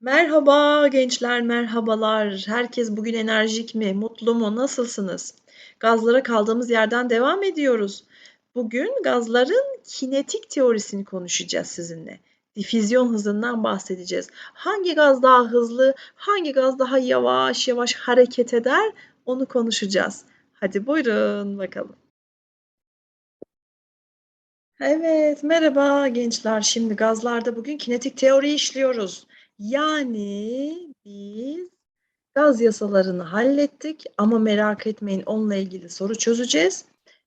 Merhaba gençler, merhabalar. Herkes bugün enerjik mi, mutlu mu, nasılsınız? Gazlara kaldığımız yerden devam ediyoruz. Bugün gazların kinetik teorisini konuşacağız sizinle. Difüzyon hızından bahsedeceğiz. Hangi gaz daha hızlı, hangi gaz daha yavaş yavaş hareket eder onu konuşacağız. Hadi buyurun bakalım. Evet, merhaba gençler. Şimdi gazlarda bugün kinetik teori işliyoruz. Yani biz gaz yasalarını hallettik ama merak etmeyin onunla ilgili soru çözeceğiz.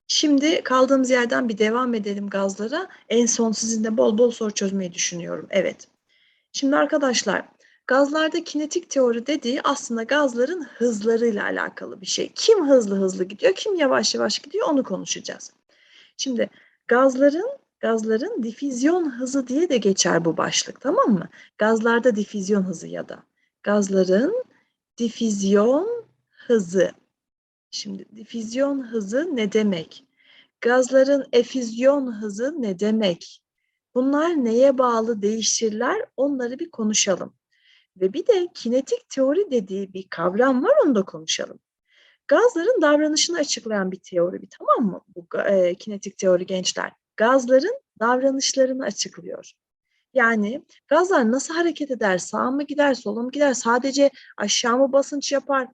Şimdi kaldığımız yerden bir devam edelim gazlara. En son sizinle bol bol soru çözmeyi düşünüyorum. Evet. Şimdi arkadaşlar gazlarda kinetik teori dediği aslında gazların hızlarıyla alakalı bir şey. Kim hızlı hızlı gidiyor, kim yavaş yavaş gidiyor onu konuşacağız. Şimdi gazların gazların difüzyon hızı diye de geçer bu başlık tamam mı? Gazlarda difüzyon hızı ya da gazların difüzyon hızı. Şimdi difüzyon hızı ne demek? Gazların efüzyon hızı ne demek? Bunlar neye bağlı değişirler? Onları bir konuşalım. Ve bir de kinetik teori dediği bir kavram var onu da konuşalım. Gazların davranışını açıklayan bir teori bir tamam mı? Bu e, kinetik teori gençler. Gazların davranışlarını açıklıyor. Yani gazlar nasıl hareket eder? Sağa mı gider, sola mı gider? Sadece aşağı mı basınç yapar?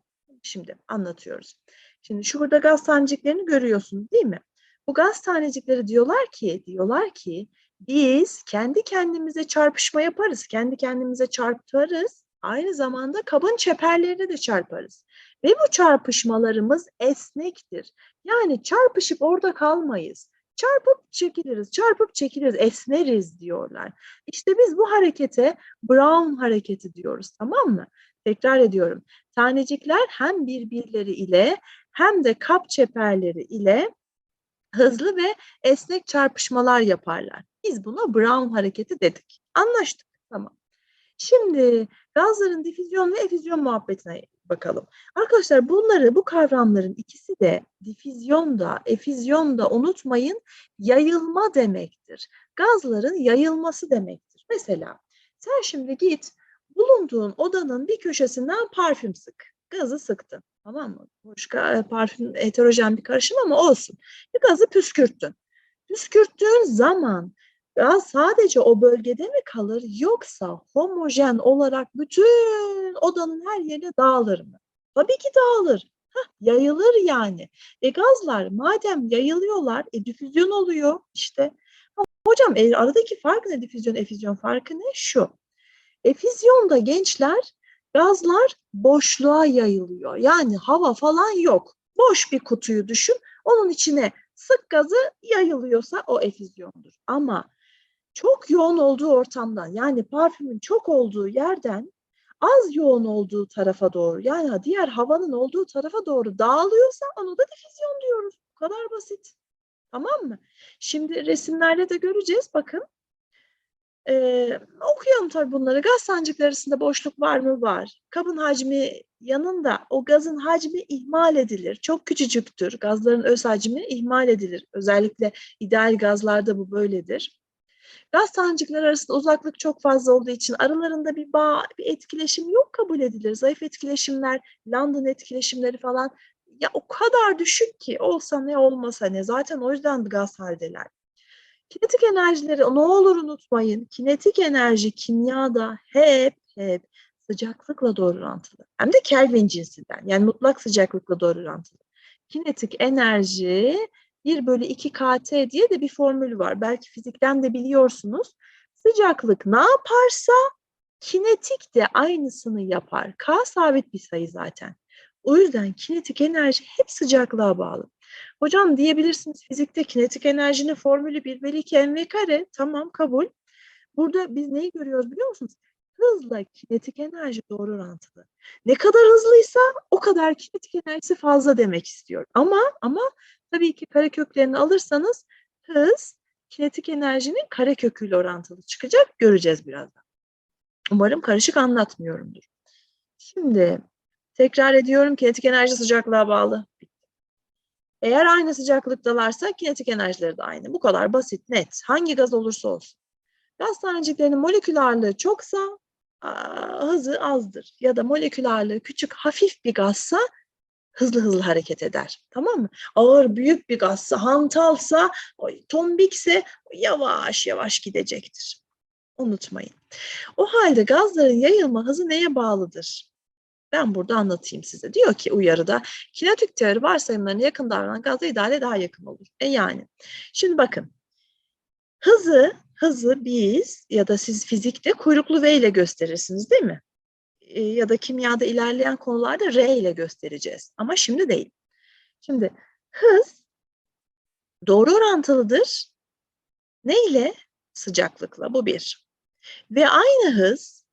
Şimdi anlatıyoruz. Şimdi şurada gaz taneciklerini görüyorsun değil mi? Bu gaz tanecikleri diyorlar ki, diyorlar ki biz kendi kendimize çarpışma yaparız. Kendi kendimize çarparız. Aynı zamanda kabın çeperlerine de çarparız. Ve bu çarpışmalarımız esnektir. Yani çarpışıp orada kalmayız. Çarpıp çekiliriz, çarpıp çekiliriz, esneriz diyorlar. İşte biz bu harekete Brown hareketi diyoruz tamam mı? Tekrar ediyorum. Tanecikler hem birbirleri ile hem de kap çeperleri ile hızlı ve esnek çarpışmalar yaparlar. Biz buna Brown hareketi dedik. Anlaştık. Tamam. Şimdi gazların difüzyon ve efüzyon muhabbetine bakalım. Arkadaşlar bunları, bu kavramların ikisi de difüzyonda, efüzyonda unutmayın yayılma demektir. Gazların yayılması demektir. Mesela sen şimdi git bulunduğun odanın bir köşesinden parfüm sık. Gazı sıktın. Tamam mı? Hoş, parfüm heterojen bir karışım ama olsun. Bir gazı püskürttün. Püskürttüğün zaman sadece o bölgede mi kalır yoksa homojen olarak bütün odanın her yerine dağılır mı? Tabii ki dağılır. Heh, yayılır yani. E gazlar madem yayılıyorlar e difüzyon oluyor işte. Hocam e, aradaki fark ne difüzyon efüzyon farkı ne? Şu. Efüzyonda gençler gazlar boşluğa yayılıyor. Yani hava falan yok. Boş bir kutuyu düşün. Onun içine sık gazı yayılıyorsa o efüzyondur. Ama çok yoğun olduğu ortamdan yani parfümün çok olduğu yerden az yoğun olduğu tarafa doğru yani diğer havanın olduğu tarafa doğru dağılıyorsa onu da difüzyon diyoruz. Bu kadar basit. Tamam mı? Şimdi resimlerde de göreceğiz. Bakın. Ee, okuyalım tabii bunları. Gaz sancıkları arasında boşluk var mı? Var. Kabın hacmi yanında o gazın hacmi ihmal edilir. Çok küçücüktür. Gazların öz hacmi ihmal edilir. Özellikle ideal gazlarda bu böyledir. Gaz tanecikleri arasında uzaklık çok fazla olduğu için aralarında bir bağ, bir etkileşim yok kabul edilir. Zayıf etkileşimler, London etkileşimleri falan ya o kadar düşük ki olsa ne olmasa ne. Zaten o yüzden gaz haldeler. Kinetik enerjileri ne olur unutmayın. Kinetik enerji kimyada hep hep sıcaklıkla doğru orantılı. Hem de Kelvin cinsinden yani mutlak sıcaklıkla doğru orantılı. Kinetik enerji 1 bölü 2 KT diye de bir formül var. Belki fizikten de biliyorsunuz. Sıcaklık ne yaparsa kinetik de aynısını yapar. K sabit bir sayı zaten. O yüzden kinetik enerji hep sıcaklığa bağlı. Hocam diyebilirsiniz fizikte kinetik enerjinin formülü 1 bölü 2 mv kare. Tamam kabul. Burada biz neyi görüyoruz biliyor musunuz? Hızla kinetik enerji doğru orantılı. Ne kadar hızlıysa o kadar kinetik enerjisi fazla demek istiyor. Ama ama tabii ki kareköklerini alırsanız hız kinetik enerjinin kareköküyle orantılı çıkacak. Göreceğiz birazdan. Umarım karışık anlatmıyorumdur. Şimdi tekrar ediyorum kinetik enerji sıcaklığa bağlı. Eğer aynı sıcaklıktalarsa kinetik enerjileri de aynı. Bu kadar basit, net. Hangi gaz olursa olsun. Gaz taneciklerinin molekül ağırlığı çoksa hızı azdır ya da molekül küçük hafif bir gazsa hızlı hızlı hareket eder. Tamam mı? Ağır büyük bir gazsa, hantalsa, tombikse yavaş yavaş gidecektir. Unutmayın. O halde gazların yayılma hızı neye bağlıdır? Ben burada anlatayım size. Diyor ki uyarıda kinetik teori varsayımlarına yakın davranan gazla ideale daha yakın olur. E yani. Şimdi bakın. Hızı, hızı biz ya da siz fizikte kuyruklu V ile gösterirsiniz değil mi? E, ya da kimyada ilerleyen konularda R ile göstereceğiz. Ama şimdi değil. Şimdi hız doğru orantılıdır. Ne ile? Sıcaklıkla. Bu bir. Ve aynı hız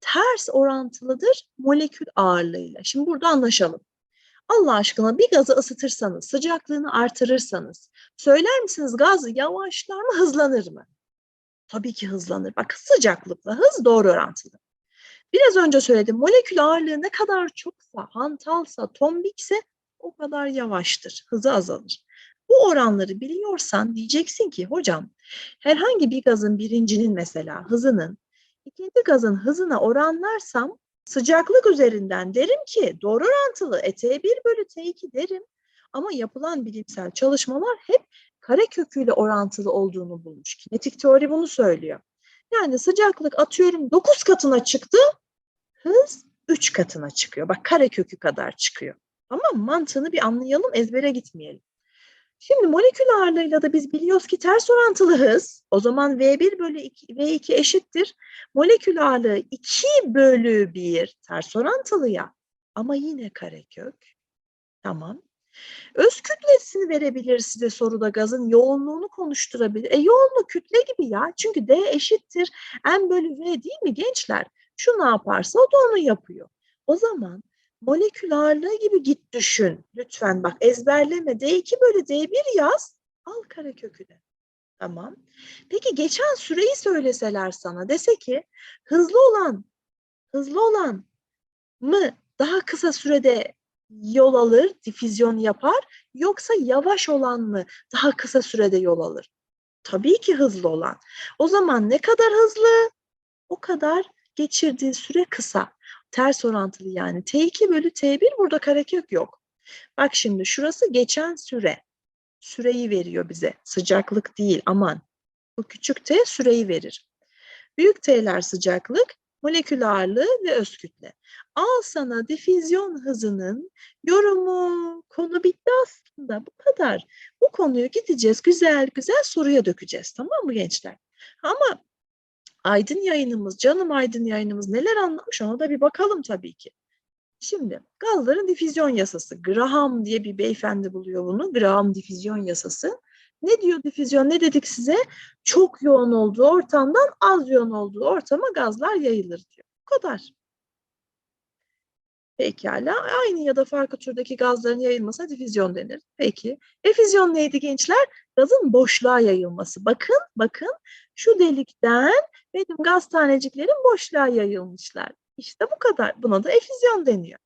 ters orantılıdır molekül ağırlığıyla. Şimdi burada anlaşalım. Allah aşkına bir gazı ısıtırsanız, sıcaklığını artırırsanız, söyler misiniz gaz yavaşlar mı, hızlanır mı? Tabii ki hızlanır. Bak sıcaklıkla hız doğru orantılı. Biraz önce söyledim molekül ağırlığı ne kadar çoksa, hantalsa, tombikse o kadar yavaştır, hızı azalır. Bu oranları biliyorsan diyeceksin ki hocam herhangi bir gazın birincinin mesela hızının ikinci gazın hızına oranlarsam sıcaklık üzerinden derim ki doğru orantılı e, T1 bölü T2 derim. Ama yapılan bilimsel çalışmalar hep kare köküyle orantılı olduğunu bulmuş. Kinetik teori bunu söylüyor. Yani sıcaklık atıyorum 9 katına çıktı, hız 3 katına çıkıyor. Bak kare kökü kadar çıkıyor. Tamam mantığını bir anlayalım, ezbere gitmeyelim. Şimdi molekül ağırlığıyla da biz biliyoruz ki ters orantılı hız. O zaman V1 bölü 2, V2 eşittir. Molekül ağırlığı 2 bölü 1 ters orantılı ya. Ama yine karekök. Tamam. Öz kütlesini verebilir size soruda gazın yoğunluğunu konuşturabilir. E yoğunluk kütle gibi ya. Çünkü D eşittir M bölü V değil mi gençler? Şu ne yaparsa o da onu yapıyor. O zaman molekül ağırlığı gibi git düşün. Lütfen bak ezberleme. D2 bölü D1 yaz. Al karekökünü. Tamam. Peki geçen süreyi söyleseler sana dese ki hızlı olan hızlı olan mı daha kısa sürede yol alır, difüzyon yapar yoksa yavaş olan mı daha kısa sürede yol alır? Tabii ki hızlı olan. O zaman ne kadar hızlı? O kadar geçirdiği süre kısa. Ters orantılı yani. T2 bölü T1 burada karekök yok. Bak şimdi şurası geçen süre. Süreyi veriyor bize. Sıcaklık değil aman. Bu küçük T süreyi verir. Büyük T'ler sıcaklık, molekül ağırlığı ve öz kütle. Al sana difüzyon hızının yorumu, konu bitti aslında bu kadar. Bu konuyu gideceğiz güzel güzel soruya dökeceğiz tamam mı gençler? Ama Aydın yayınımız, canım Aydın yayınımız neler anlamış ona da bir bakalım tabii ki. Şimdi gazların difüzyon yasası. Graham diye bir beyefendi buluyor bunu. Graham difüzyon yasası. Ne diyor difüzyon? Ne dedik size? Çok yoğun olduğu ortamdan az yoğun olduğu ortama gazlar yayılır diyor. Bu kadar. Pekala. Aynı ya da farklı türdeki gazların yayılmasına difüzyon denir. Peki. Efüzyon neydi gençler? Gazın boşluğa yayılması. Bakın, bakın şu delikten benim gaz taneciklerim boşluğa yayılmışlar. İşte bu kadar. Buna da efüzyon deniyor.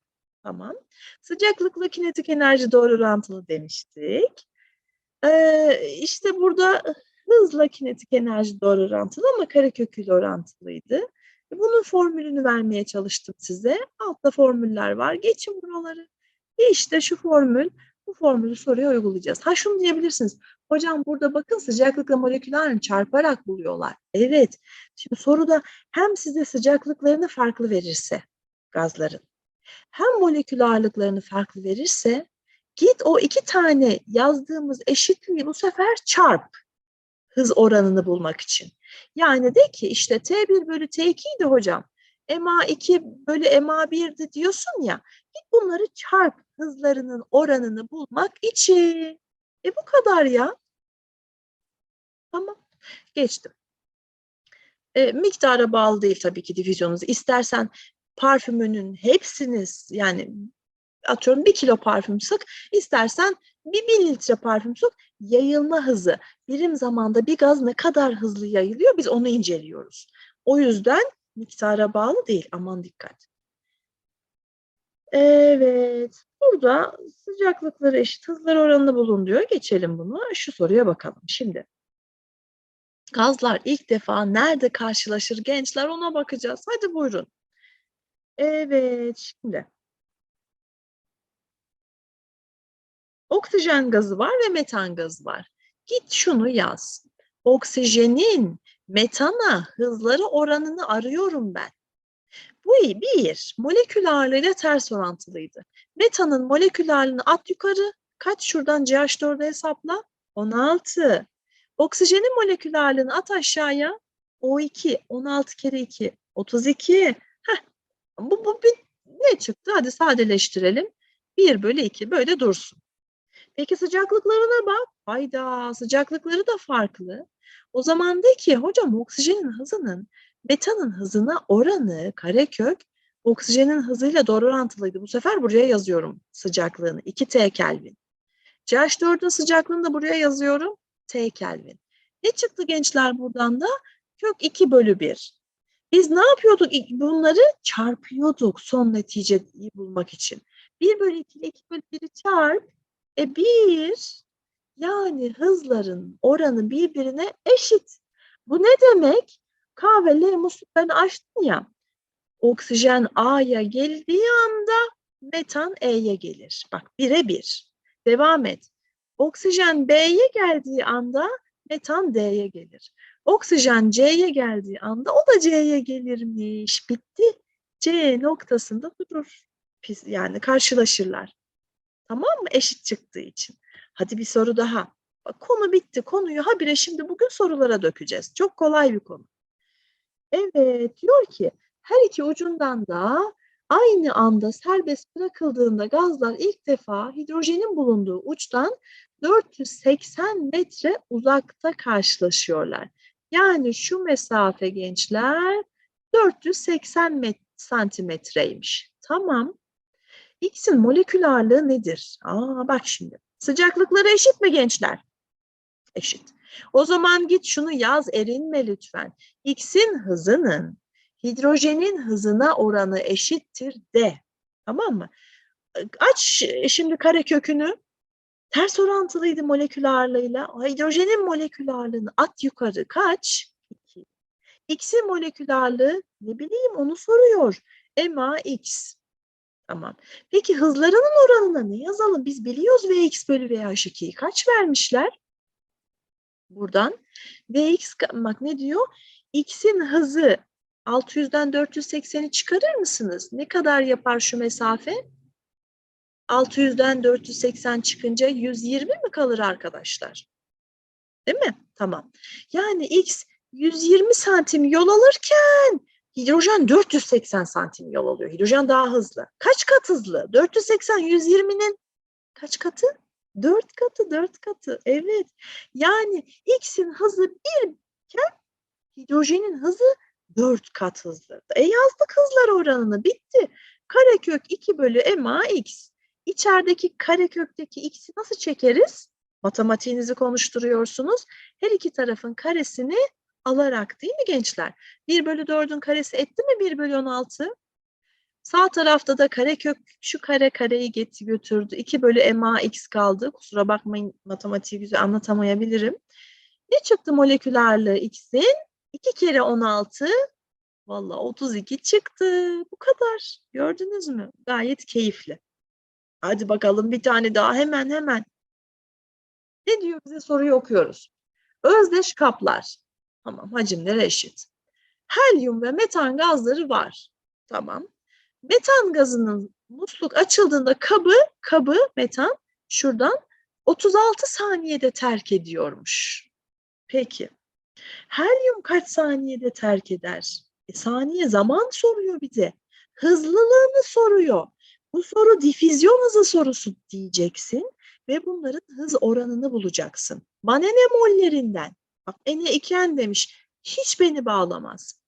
Tamam. Sıcaklıkla kinetik enerji doğru orantılı demiştik. Ee, işte burada hızla kinetik enerji doğru orantılı ama kareköküyle orantılıydı. Bunun formülünü vermeye çalıştım size. Altta formüller var. Geçin buraları. E işte şu formül, bu formülü soruya uygulayacağız. Ha şunu diyebilirsiniz. Hocam burada bakın sıcaklıkla molekülerini çarparak buluyorlar. Evet. Şimdi soruda hem size sıcaklıklarını farklı verirse gazların hem molekül ağırlıklarını farklı verirse git o iki tane yazdığımız eşitliği bu sefer çarp hız oranını bulmak için. Yani de ki işte T1 bölü T2 idi hocam. MA2 bölü MA1'di diyorsun ya. Git bunları çarp hızlarının oranını bulmak için. E bu kadar ya. Tamam. Geçtim. E, miktara bağlı değil tabii ki difüzyonunuz. İstersen parfümünün hepsini yani atıyorum bir kilo parfüm sık. İstersen bir bin litre parfüm sık. Yayılma hızı. Birim zamanda bir gaz ne kadar hızlı yayılıyor biz onu inceliyoruz. O yüzden miktara bağlı değil. Aman dikkat. Evet. Burada sıcaklıkları eşit hızlar oranında bulun diyor. Geçelim bunu. Şu soruya bakalım. Şimdi Gazlar ilk defa nerede karşılaşır gençler ona bakacağız. Hadi buyurun. Evet şimdi. Oksijen gazı var ve metan gazı var. Git şunu yaz. Oksijenin metana hızları oranını arıyorum ben. Bu bir, molekül ağırlığıyla ters orantılıydı. Metanın molekül ağırlığını at yukarı. Kaç şuradan CH4'ü hesapla? 16. Oksijenin molekül ağırlığını at aşağıya. O2, 16 kere 2, 32. Heh, bu, bu bir, ne çıktı? Hadi sadeleştirelim. 1 bölü 2 böyle dursun. Peki sıcaklıklarına bak. Hayda sıcaklıkları da farklı. O zaman de ki hocam oksijenin hızının metanın hızına oranı karekök oksijenin hızıyla doğru orantılıydı. Bu sefer buraya yazıyorum sıcaklığını. 2T Kelvin. CH4'ün sıcaklığını da buraya yazıyorum. T Kelvin. Ne çıktı gençler buradan da? Kök 2 bölü 1. Biz ne yapıyorduk? Bunları çarpıyorduk son neticeyi bulmak için. 1 bölü 2 ile 2 bölü 1'i çarp. E 1 yani hızların oranı birbirine eşit. Bu ne demek? K ve L musluklarını açtın ya. Oksijen A'ya geldiği anda metan E'ye gelir. Bak bire bir. Devam et. Oksijen B'ye geldiği anda metan D'ye gelir. Oksijen C'ye geldiği anda o da C'ye gelirmiş. Bitti. C noktasında durur. Yani karşılaşırlar. Tamam mı? Eşit çıktığı için. Hadi bir soru daha. Bak, konu bitti. Konuyu habire şimdi bugün sorulara dökeceğiz. Çok kolay bir konu. Evet, diyor ki her iki ucundan da aynı anda serbest bırakıldığında gazlar ilk defa hidrojenin bulunduğu uçtan 480 metre uzakta karşılaşıyorlar. Yani şu mesafe gençler 480 met santimetreymiş. Tamam. X'in molekül ağırlığı nedir? Aa bak şimdi. Sıcaklıkları eşit mi gençler? Eşit. O zaman git şunu yaz erinme lütfen. X'in hızının hidrojenin hızına oranı eşittir de. Tamam mı? Aç şimdi kare kökünü. Ters orantılıydı molekül ağırlığıyla. Hidrojenin molekül ağırlığını at yukarı. Kaç? 2. X'in molekül ağırlığı ne bileyim onu soruyor. MAX. Tamam. Peki hızlarının oranına ne yazalım? Biz biliyoruz Vx bölü Vh2'yi. Kaç vermişler? Buradan. Vx bak ne diyor? X'in hızı 600'den 480'i çıkarır mısınız? Ne kadar yapar şu mesafe? 600'den 480 çıkınca 120 mi kalır arkadaşlar? Değil mi? Tamam. Yani X 120 santim yol alırken hidrojen 480 santim yol alıyor. Hidrojen daha hızlı. Kaç kat hızlı? 480 120'nin kaç katı? 4 katı, 4 katı. Evet. Yani X'in hızı 1 iken hidrojenin hızı 4 kat hızlı. E yazdık hızlar oranını. Bitti. Karekök 2 bölü ma x. İçerideki karekökteki x'i nasıl çekeriz? Matematiğinizi konuşturuyorsunuz. Her iki tarafın karesini alarak değil mi gençler? 1 bölü 4'ün karesi etti mi 1 bölü 16? Sağ tarafta da karekök şu kare kareyi getir götürdü. 2 bölü ma x kaldı. Kusura bakmayın matematiği güzel anlatamayabilirim. Ne çıktı molekül ağırlığı x'in? 2 kere 16 valla 32 çıktı. Bu kadar. Gördünüz mü? Gayet keyifli. Hadi bakalım bir tane daha hemen hemen. Ne diyor bize soruyu okuyoruz. Özdeş kaplar. Tamam hacimleri eşit. Helyum ve metan gazları var. Tamam. Metan gazının musluk açıldığında kabı, kabı metan şuradan 36 saniyede terk ediyormuş. Peki. Helyum kaç saniyede terk eder? E, saniye zaman soruyor bir de. Hızlılığını soruyor. Bu soru difüzyon hızı sorusu diyeceksin ve bunların hız oranını bulacaksın. Bana mollerinden? Bak ene iken demiş. Hiç beni bağlamaz.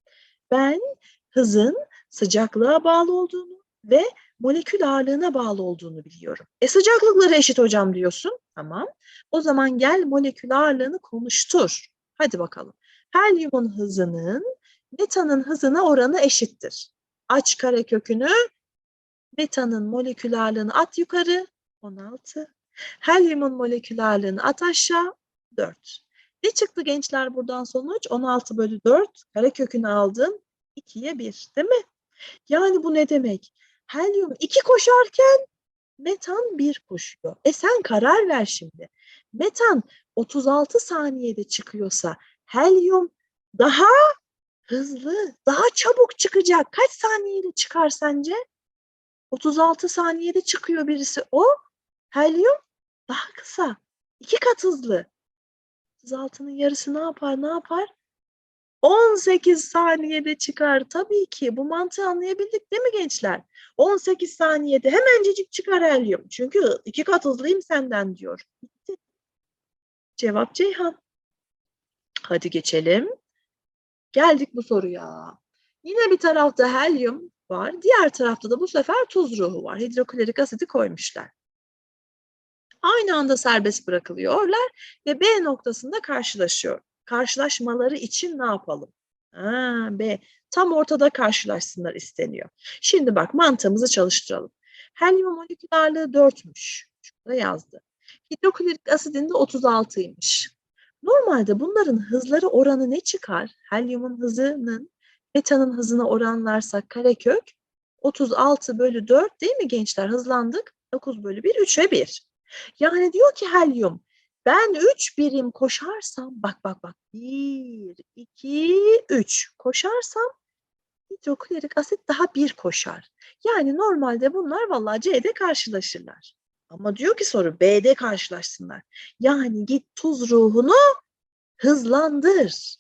Ben hızın sıcaklığa bağlı olduğunu ve molekül ağırlığına bağlı olduğunu biliyorum. E sıcaklıkları eşit hocam diyorsun. Tamam. O zaman gel molekül ağırlığını konuştur. Hadi bakalım. Helyumun hızının metanın hızına oranı eşittir. Aç kare kökünü. Metanın molekül ağırlığını at yukarı. 16. Helyumun molekül ağırlığını at aşağı. 4. Ne çıktı gençler buradan sonuç? 16 bölü 4 karekökünü aldın. 2'ye 1 değil mi? Yani bu ne demek? Helyum 2 koşarken metan 1 koşuyor. E sen karar ver şimdi. Metan 36 saniyede çıkıyorsa helyum daha hızlı, daha çabuk çıkacak. Kaç saniyede çıkar sence? 36 saniyede çıkıyor birisi. O helyum daha kısa. iki kat hızlı. 36'nın yarısı ne yapar? Ne yapar? 18 saniyede çıkar. Tabii ki bu mantığı anlayabildik değil mi gençler? 18 saniyede hemencecik çıkar helyum. Çünkü iki kat hızlıyım senden diyor. Cevap Ceyhan. Hadi geçelim. Geldik bu soruya. Yine bir tarafta helyum var. Diğer tarafta da bu sefer tuz ruhu var. Hidroklorik asidi koymuşlar. Aynı anda serbest bırakılıyorlar ve B noktasında karşılaşıyor. Karşılaşmaları için ne yapalım? Ha, B. Tam ortada karşılaşsınlar isteniyor. Şimdi bak mantığımızı çalıştıralım. Helyum molekülerliği 4'müş. Şurada yazdı. Hidroklorik asidin de 36'ymış. Normalde bunların hızları oranı ne çıkar? Helyumun hızının metanın hızına oranlarsak karekök 36 bölü 4 değil mi gençler? Hızlandık. 9 bölü 1, 3'e 1. Yani diyor ki helyum ben 3 birim koşarsam bak bak bak 1, 2, 3 koşarsam hidroklorik asit daha 1 koşar. Yani normalde bunlar vallahi C'de karşılaşırlar. Ama diyor ki soru B'de karşılaşsınlar. Yani git tuz ruhunu hızlandır.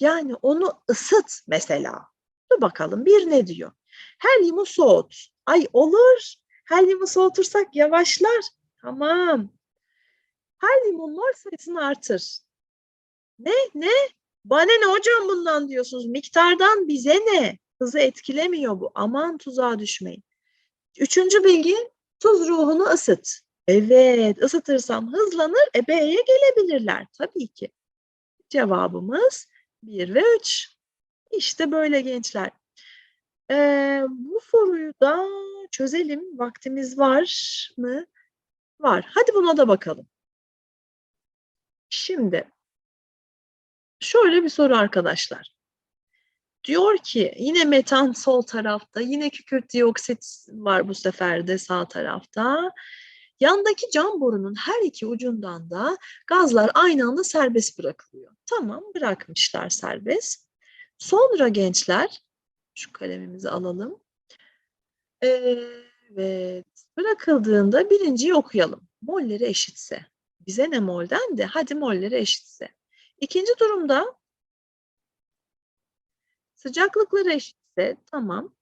Yani onu ısıt mesela. Dur bakalım bir ne diyor? Helyumu soğut. Ay olur. Helyumu soğutursak yavaşlar. Tamam. Helyumun mol sayısını artır. Ne? Ne? Bana ne hocam bundan diyorsunuz. Miktardan bize ne? Hızı etkilemiyor bu. Aman tuzağa düşmeyin. Üçüncü bilgi tuz ruhunu ısıt. Evet ısıtırsam hızlanır. E B'ye gelebilirler. Tabii ki. Cevabımız 1 ve 3. İşte böyle gençler. Ee, bu soruyu da çözelim. Vaktimiz var mı? Var. Hadi buna da bakalım. Şimdi şöyle bir soru arkadaşlar. Diyor ki yine metan sol tarafta, yine kükürt dioksit var bu sefer de sağ tarafta. Yandaki cam borunun her iki ucundan da gazlar aynı anda serbest bırakılıyor. Tamam bırakmışlar serbest. Sonra gençler, şu kalemimizi alalım. Evet, bırakıldığında birinciyi okuyalım. Molleri eşitse. Bize ne molden de hadi molleri eşitse. İkinci durumda sıcaklıkları eşitse tamam.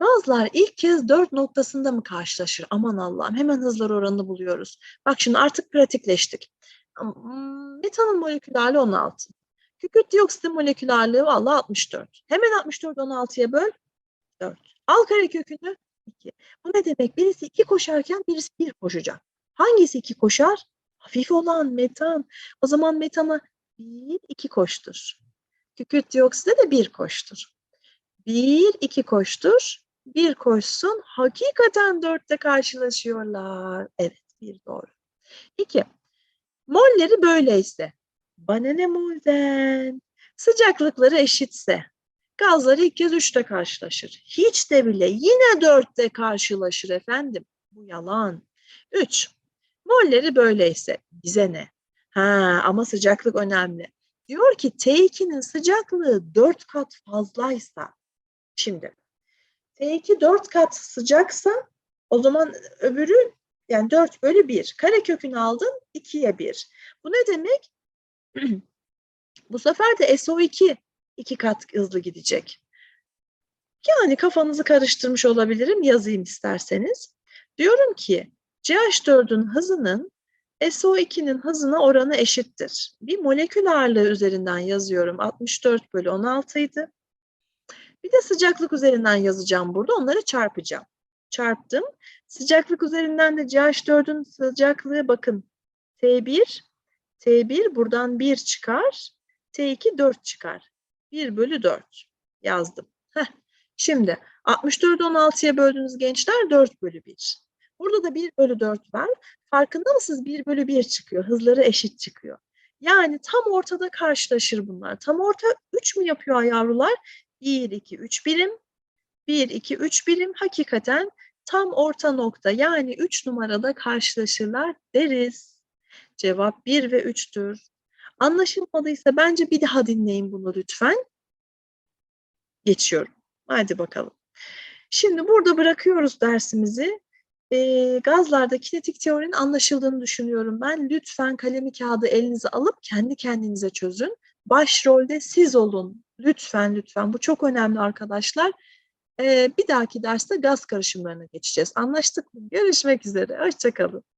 Gazlar ilk kez dört noktasında mı karşılaşır? Aman Allah'ım hemen hızlar oranını buluyoruz. Bak şimdi artık pratikleştik. Metanın molekülerli 16. Kükürt dioksitin molekülerliği valla 64. Hemen 64 16'ya böl 4. Al karekökünü 2. Bu ne demek? Birisi 2 koşarken birisi 1 koşacak. Hangisi 2 koşar? Hafif olan metan. O zaman metana 1 2 koştur. Kükürt dioksite de 1 koştur. 1 2 koştur. 1 koşsun. Hakikaten 4'te karşılaşıyorlar. Evet, bir doğru. 2. Molleri böyleyse bana ne molden? Sıcaklıkları eşitse gazlar ilk kez 3'te karşılaşır. Hiç de bile yine 4'te karşılaşır efendim. Bu yalan. 3. Molleri böyleyse bize ne? Ha ama sıcaklık önemli. Diyor ki T2'nin sıcaklığı 4 kat fazlaysa şimdi T2 4 kat sıcaksa o zaman öbürü yani 4 bölü 1. Kare kökünü aldın 2'ye 1. Bu ne demek? Bu sefer de SO2 iki kat hızlı gidecek. Yani kafanızı karıştırmış olabilirim. Yazayım isterseniz. Diyorum ki CH4'ün hızının SO2'nin hızına oranı eşittir. Bir molekül ağırlığı üzerinden yazıyorum. 64 bölü 16 idi. Bir de sıcaklık üzerinden yazacağım burada. Onları çarpacağım. Çarptım. Sıcaklık üzerinden de CH4'ün sıcaklığı bakın. T1, T1 buradan 1 çıkar. T2 4 çıkar. 1 bölü 4 yazdım. Heh. Şimdi 64'ü 16'ya böldünüz gençler 4 bölü 1. Burada da 1 bölü 4 var. Farkında mısınız? 1 bölü 1 çıkıyor. Hızları eşit çıkıyor. Yani tam ortada karşılaşır bunlar. Tam orta 3 mü yapıyor yavrular? 1, 2, 3 birim. 1, 2, 3 birim. Hakikaten tam orta nokta yani 3 numarada karşılaşırlar deriz. Cevap 1 ve 3'tür. Anlaşılmadıysa bence bir daha dinleyin bunu lütfen. Geçiyorum. Hadi bakalım. Şimdi burada bırakıyoruz dersimizi. Eee, gazlarda kinetik teorinin anlaşıldığını düşünüyorum ben. Lütfen kalemi kağıdı elinize alıp kendi kendinize çözün. Başrolde siz olun. Lütfen lütfen. Bu çok önemli arkadaşlar. Eee, bir dahaki derste gaz karışımlarına geçeceğiz. Anlaştık mı? Görüşmek üzere. Hoşça kalın.